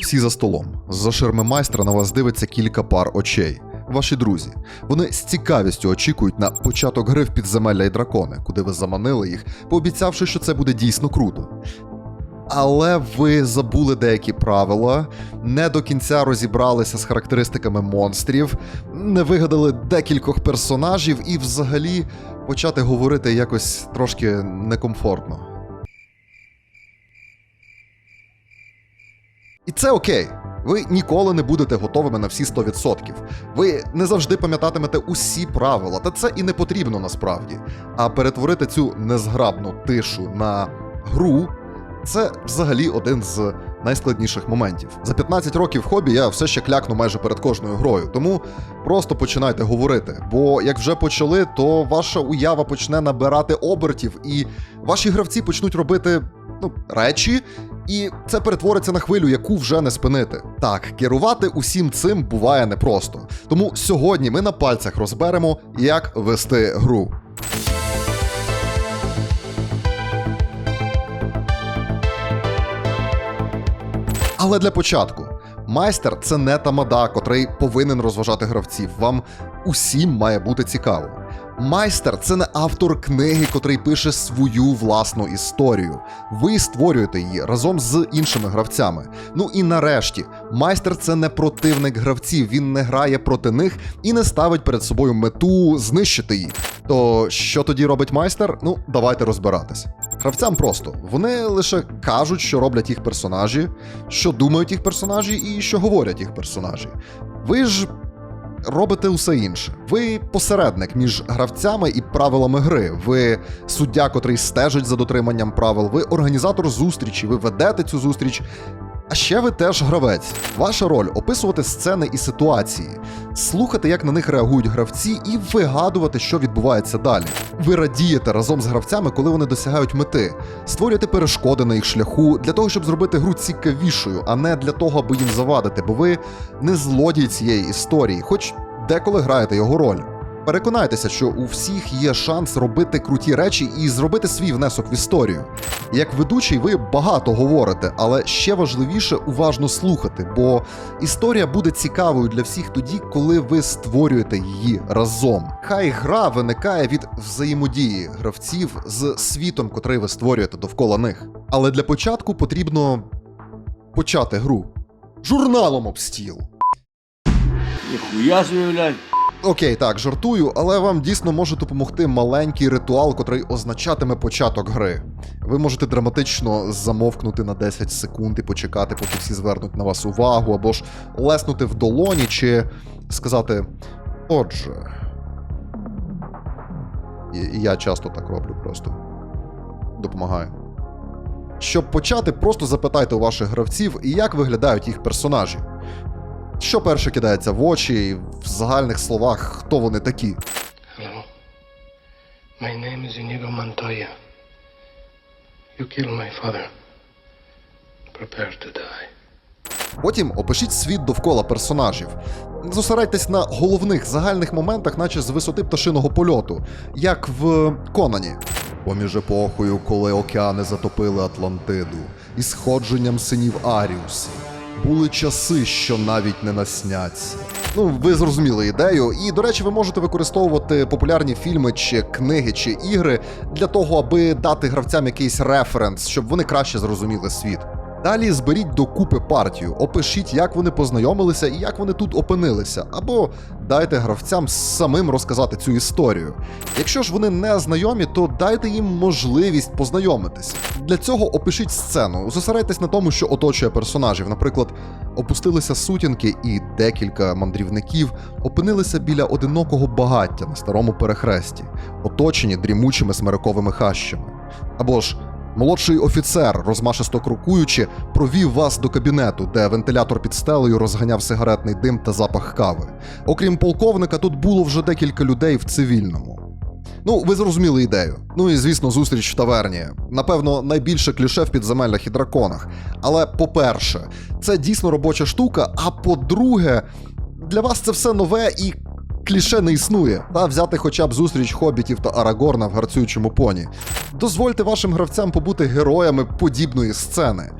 Всі за столом. За ширми майстра на вас дивиться кілька пар очей. Ваші друзі. Вони з цікавістю очікують на початок гри в підземелля і дракони, куди ви заманили їх, пообіцявши, що це буде дійсно круто. Але ви забули деякі правила, не до кінця розібралися з характеристиками монстрів, не вигадали декількох персонажів і взагалі почати говорити якось трошки некомфортно. І це окей. Ви ніколи не будете готовими на всі 100%. Ви не завжди пам'ятатимете усі правила, та це і не потрібно насправді. А перетворити цю незграбну тишу на гру це взагалі один з найскладніших моментів. За 15 років хобі я все ще клякну майже перед кожною грою, тому просто починайте говорити. Бо як вже почали, то ваша уява почне набирати обертів, і ваші гравці почнуть робити ну, речі, і це перетвориться на хвилю, яку вже не спинити. Так, керувати усім цим буває непросто. Тому сьогодні ми на пальцях розберемо, як вести гру. Але для початку. Майстер це не тамада, котрий повинен розважати гравців. Вам усім має бути цікаво. Майстер це не автор книги, котрий пише свою власну історію. Ви створюєте її разом з іншими гравцями. Ну і нарешті, майстер це не противник гравців. Він не грає проти них і не ставить перед собою мету знищити їх. То що тоді робить майстер? Ну, давайте розбиратись. Гравцям просто вони лише кажуть, що роблять їх персонажі, що думають їх персонажі і що говорять їх персонажі. Ви ж робите усе інше. Ви посередник між гравцями і правилами гри. Ви суддя, котрий стежить за дотриманням правил. Ви організатор зустрічі, ви ведете цю зустріч. А ще ви теж гравець. Ваша роль описувати сцени і ситуації, слухати, як на них реагують гравці, і вигадувати, що відбувається далі. Ви радієте разом з гравцями, коли вони досягають мети, створюєте перешкоди на їх шляху для того, щоб зробити гру цікавішою, а не для того, аби їм завадити, бо ви не злодій цієї історії, хоч деколи граєте його роль. Переконайтеся, що у всіх є шанс робити круті речі і зробити свій внесок в історію. Як ведучий, ви багато говорите, але ще важливіше уважно слухати, бо історія буде цікавою для всіх тоді, коли ви створюєте її разом. Хай гра виникає від взаємодії гравців з світом, котрий ви створюєте довкола них. Але для початку потрібно почати гру журналом об стіл. Ніхуя блядь. Окей, так, жартую, але вам дійсно може допомогти маленький ритуал, котрий означатиме початок гри. Ви можете драматично замовкнути на 10 секунд і почекати, поки всі звернуть на вас увагу, або ж леснути в долоні, чи сказати: Отже. Я часто так роблю просто. Допомагаю. Щоб почати, просто запитайте у ваших гравців, як виглядають їх персонажі. Що перше кидається в очі, і в загальних словах, хто вони такі? Hello. My name is Inigo Montoya. You killed my father. Prepare to die. Потім опишіть світ довкола персонажів. Зосередьтесь на головних загальних моментах, наче з висоти пташиного польоту, як в Конані. Поміж епохою, коли океани затопили Атлантиду, і сходженням синів Аріуса. Були часи, що навіть не насняться. Ну, ви зрозуміли ідею, і, до речі, ви можете використовувати популярні фільми чи книги чи ігри для того, аби дати гравцям якийсь референс, щоб вони краще зрозуміли світ. Далі зберіть докупи партію, опишіть, як вони познайомилися і як вони тут опинилися, або дайте гравцям самим розказати цю історію. Якщо ж вони не знайомі, то дайте їм можливість познайомитися. Для цього опишіть сцену, зосередьтесь на тому, що оточує персонажів. Наприклад, опустилися сутінки, і декілька мандрівників опинилися біля одинокого багаття на старому перехресті, оточені дрімучими смириковими хащами. Або ж Молодший офіцер, розмашисто крокуючи, провів вас до кабінету, де вентилятор під стелею розганяв сигаретний дим та запах кави. Окрім полковника, тут було вже декілька людей в цивільному. Ну, ви зрозуміли ідею. Ну і звісно, зустріч в таверні. Напевно, найбільше кліше в підземеллях і драконах. Але по-перше, це дійсно робоча штука. А по-друге, для вас це все нове і кліше не існує. Та взяти хоча б зустріч хобітів та Арагорна в гарцюючому поні. Дозвольте вашим гравцям побути героями подібної сцени.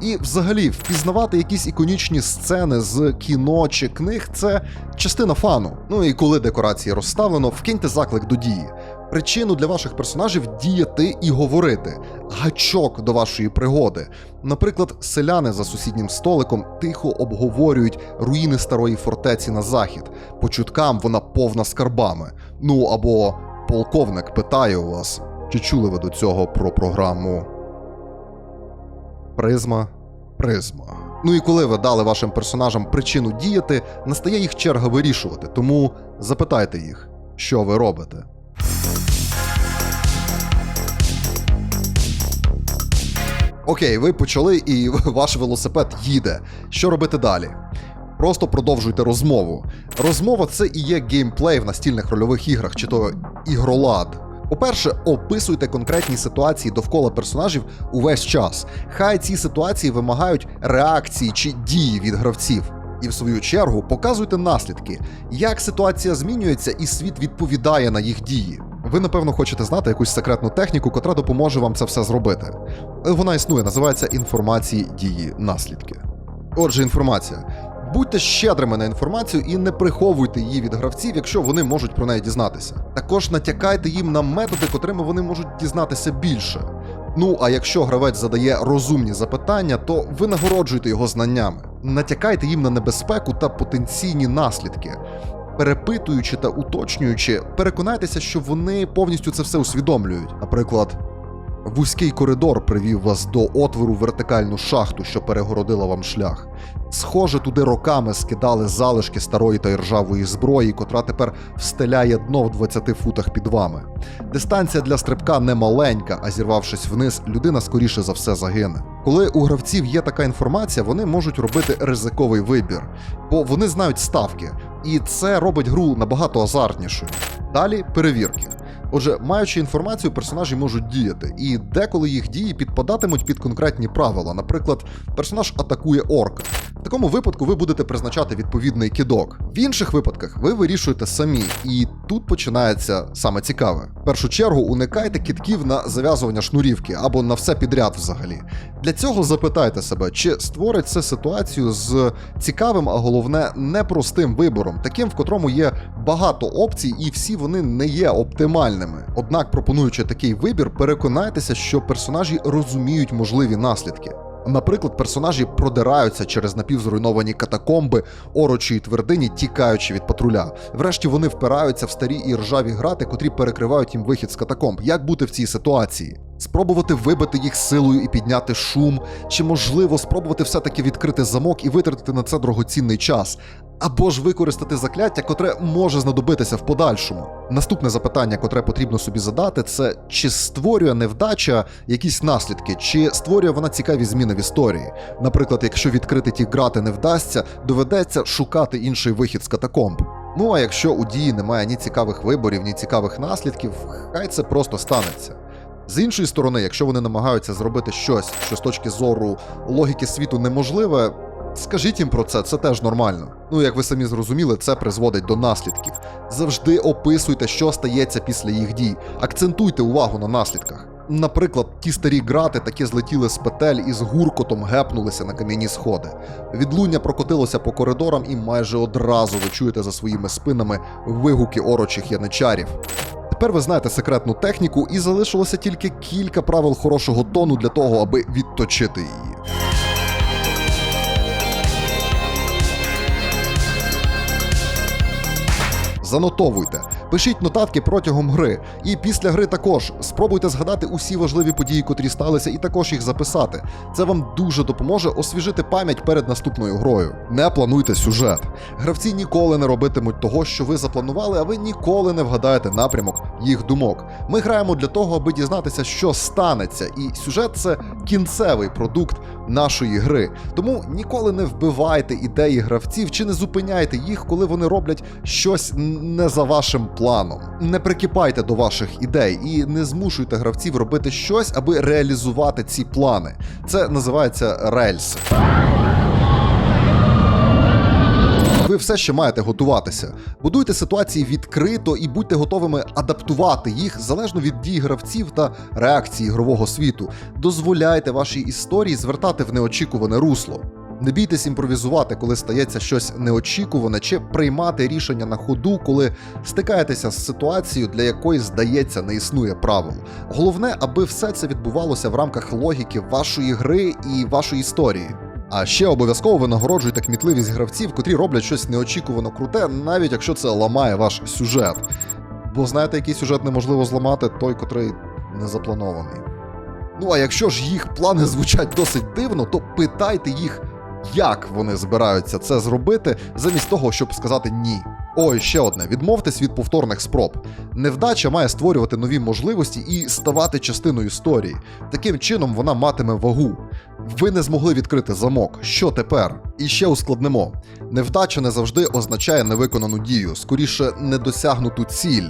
І взагалі впізнавати якісь іконічні сцени з кіно чи книг це частина фану. Ну і коли декорації розставлено, вкиньте заклик до дії. Причину для ваших персонажів діяти і говорити, гачок до вашої пригоди. Наприклад, селяни за сусіднім столиком тихо обговорюють руїни старої фортеці на захід. По чуткам вона повна скарбами. Ну або полковник питає у вас, чи чули ви до цього про програму Призма? Призма. Ну і коли ви дали вашим персонажам причину діяти, настає їх черга вирішувати, тому запитайте їх, що ви робите. Окей, ви почали, і ваш велосипед їде. Що робити далі? Просто продовжуйте розмову. Розмова це і є геймплей в настільних рольових іграх, чи то ігролад. По-перше, описуйте конкретні ситуації довкола персонажів увесь час. Хай ці ситуації вимагають реакції чи дії від гравців. І в свою чергу показуйте наслідки, як ситуація змінюється і світ відповідає на їх дії. Ви, напевно, хочете знати якусь секретну техніку, котра допоможе вам це все зробити. Вона існує, називається інформації дії наслідки. Отже, інформація. Будьте щедрими на інформацію і не приховуйте її від гравців, якщо вони можуть про неї дізнатися. Також натякайте їм на методи, котрими вони можуть дізнатися більше. Ну а якщо гравець задає розумні запитання, то ви нагороджуйте його знаннями. Натякайте їм на небезпеку та потенційні наслідки. Перепитуючи та уточнюючи, переконайтеся, що вони повністю це все усвідомлюють. Наприклад, вузький коридор привів вас до отвору вертикальну шахту, що перегородила вам шлях. Схоже, туди роками скидали залишки старої та іржавої зброї, котра тепер встеляє дно в 20 футах під вами. Дистанція для стрибка не маленька, а зірвавшись вниз, людина скоріше за все загине. Коли у гравців є така інформація, вони можуть робити ризиковий вибір, бо вони знають ставки, і це робить гру набагато азартнішою. Далі перевірки. Отже, маючи інформацію, персонажі можуть діяти, і деколи їх дії підпадатимуть під конкретні правила. Наприклад, персонаж атакує орка. В такому випадку ви будете призначати відповідний кидок. В інших випадках ви вирішуєте самі, і тут починається саме цікаве. В першу чергу уникайте кидків на зав'язування шнурівки або на все підряд взагалі. Для цього запитайте себе, чи створить це ситуацію з цікавим, а головне непростим вибором, таким, в котрому є багато опцій, і всі вони не є оптимальними. Однак, пропонуючи такий вибір, переконайтеся, що персонажі розуміють можливі наслідки. Наприклад, персонажі продираються через напівзруйновані катакомби орочої твердині, тікаючи від патруля. Врешті вони впираються в старі і ржаві грати, котрі перекривають їм вихід з катакомб. Як бути в цій ситуації? Спробувати вибити їх силою і підняти шум, чи можливо спробувати все-таки відкрити замок і витратити на це дорогоцінний час, або ж використати закляття, котре може знадобитися в подальшому. Наступне запитання, котре потрібно собі задати, це чи створює невдача якісь наслідки, чи створює вона цікаві зміни в історії. Наприклад, якщо відкрити ті грати не вдасться, доведеться шукати інший вихід з катакомб. Ну а якщо у дії немає ні цікавих виборів, ні цікавих наслідків, хай це просто станеться. З іншої сторони, якщо вони намагаються зробити щось, що з точки зору логіки світу неможливе, скажіть їм про це, це теж нормально. Ну, як ви самі зрозуміли, це призводить до наслідків. Завжди описуйте, що стається після їх дій. Акцентуйте увагу на наслідках. Наприклад, ті старі грати таки злетіли з петель і з гуркотом гепнулися на кам'яні сходи. Відлуння прокотилося по коридорам, і майже одразу ви чуєте за своїми спинами вигуки орочих яничарів. Тепер ви знаєте секретну техніку, і залишилося тільки кілька правил хорошого тону для того, аби відточити її. Занотовуйте, пишіть нотатки протягом гри, і після гри також спробуйте згадати усі важливі події, котрі сталися, і також їх записати. Це вам дуже допоможе освіжити пам'ять перед наступною грою. Не плануйте сюжет. Гравці ніколи не робитимуть того, що ви запланували, а ви ніколи не вгадаєте напрямок їх думок. Ми граємо для того, аби дізнатися, що станеться, і сюжет це кінцевий продукт нашої гри. Тому ніколи не вбивайте ідеї гравців чи не зупиняйте їх, коли вони роблять щось не за вашим планом. Не прикипайте до ваших ідей і не змушуйте гравців робити щось, аби реалізувати ці плани. Це називається рельси. Ви все ще маєте готуватися. Будуйте ситуації відкрито і будьте готовими адаптувати їх залежно від дій гравців та реакції ігрового світу. Дозволяйте вашій історії звертати в неочікуване русло. Не бійтесь імпровізувати, коли стається щось неочікуване, чи приймати рішення на ходу, коли стикаєтеся з ситуацією, для якої здається не існує правил. Головне, аби все це відбувалося в рамках логіки вашої гри і вашої історії. А ще обов'язково винагороджуйте кмітливість гравців, котрі роблять щось неочікувано круте, навіть якщо це ламає ваш сюжет. Бо знаєте, який сюжет неможливо зламати, той, котрий не запланований. Ну а якщо ж їх плани звучать досить дивно, то питайте їх, як вони збираються це зробити, замість того, щоб сказати ні. Ой, ще одне: відмовтесь від повторних спроб. Невдача має створювати нові можливості і ставати частиною історії. Таким чином вона матиме вагу. Ви не змогли відкрити замок. Що тепер? І ще ускладнимо. Невдача не завжди означає невиконану дію, скоріше недосягнуту ціль.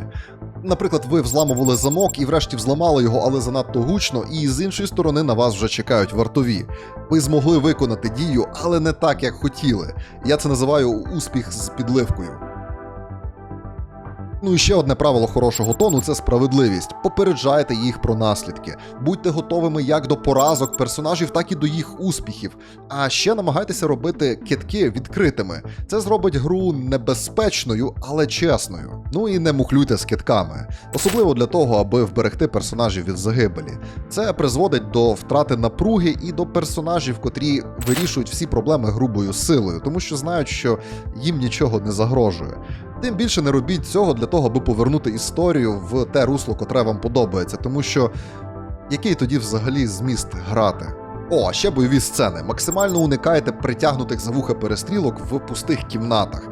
Наприклад, ви взламували замок і врешті взламали його, але занадто гучно, і з іншої сторони на вас вже чекають вартові. Ви змогли виконати дію, але не так, як хотіли. Я це називаю успіх з підливкою. Ну і ще одне правило хорошого тону це справедливість. Попереджайте їх про наслідки. Будьте готовими як до поразок персонажів, так і до їх успіхів. А ще намагайтеся робити китки відкритими. Це зробить гру небезпечною, але чесною. Ну і не мухлюйте з китками, особливо для того, аби вберегти персонажів від загибелі. Це призводить до втрати напруги і до персонажів, котрі вирішують всі проблеми грубою силою, тому що знають, що їм нічого не загрожує. Тим більше не робіть цього для того, аби повернути історію в те русло, котре вам подобається, тому що який тоді взагалі зміст грати? О, ще бойові сцени. Максимально уникайте притягнутих за вуха перестрілок в пустих кімнатах.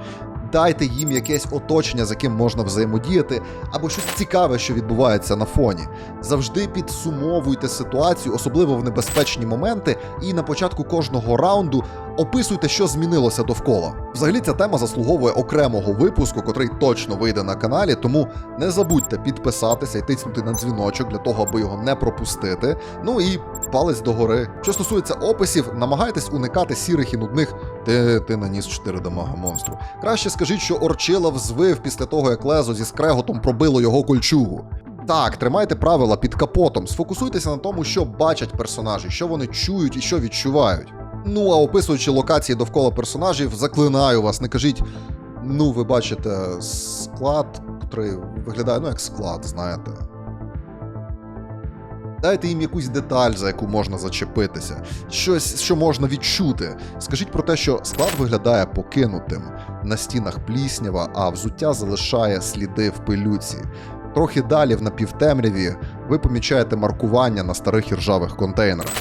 Дайте їм якесь оточення, з яким можна взаємодіяти, або щось цікаве, що відбувається на фоні. Завжди підсумовуйте ситуацію, особливо в небезпечні моменти, і на початку кожного раунду описуйте, що змінилося довкола. Взагалі, ця тема заслуговує окремого випуску, котрий точно вийде на каналі, тому не забудьте підписатися і тиснути на дзвіночок для того, аби його не пропустити. Ну і палець догори. Що стосується описів, намагайтесь уникати сірих і нудних. Ти, ти наніс 4 дамага монстру. Краще скажіть, що Орчила взвив після того, як лезо зі скреготом пробило його кольчугу. Так, тримайте правила під капотом, сфокусуйтеся на тому, що бачать персонажі, що вони чують і що відчувають. Ну а описуючи локації довкола персонажів, заклинаю вас, не кажіть. Ну, ви бачите склад, який виглядає, ну як склад, знаєте. Дайте їм якусь деталь, за яку можна зачепитися, щось, що можна відчути. Скажіть про те, що склад виглядає покинутим, на стінах пліснява, а взуття залишає сліди в пилюці. Трохи далі, в напівтемряві, ви помічаєте маркування на старих іржавих контейнерах.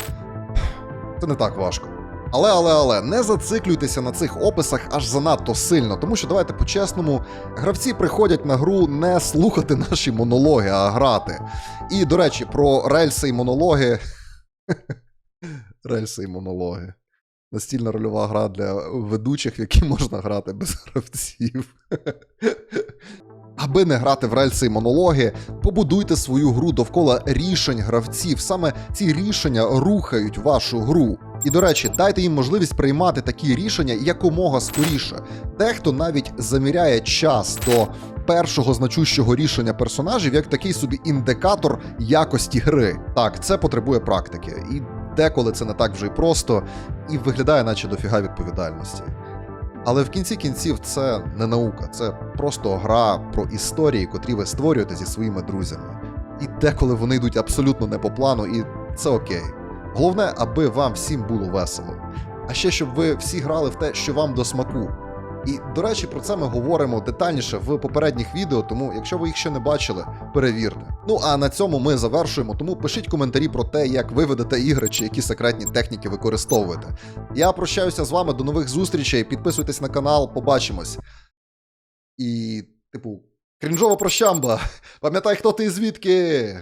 Це не так важко. Але, але, але не зациклюйтеся на цих описах аж занадто сильно, тому що давайте по-чесному, гравці приходять на гру не слухати наші монологи, а грати. І, до речі, про рельси і монологи. рельси і монологи. Настільна рольова гра для ведучих, в які можна грати без гравців. Аби не грати в рельси і монологи, побудуйте свою гру довкола рішень гравців. Саме ці рішення рухають вашу гру. І до речі, дайте їм можливість приймати такі рішення якомога скоріше. Дехто навіть заміряє час до першого значущого рішення персонажів як такий собі індикатор якості гри. Так, це потребує практики, і деколи це не так вже й просто, і виглядає, наче дофіга відповідальності. Але в кінці кінців це не наука, це просто гра про історії, котрі ви створюєте зі своїми друзями. І деколи вони йдуть абсолютно не по плану, і це окей. Головне, аби вам всім було весело. А ще щоб ви всі грали в те, що вам до смаку. І, до речі, про це ми говоримо детальніше в попередніх відео, тому якщо ви їх ще не бачили, перевірте. Ну а на цьому ми завершуємо, тому пишіть коментарі про те, як ви ведете ігри чи які секретні техніки використовуєте. Я прощаюся з вами, до нових зустрічей, підписуйтесь на канал, побачимось. І, типу, крінжова прощамба. Пам'ятай, хто ти звідки.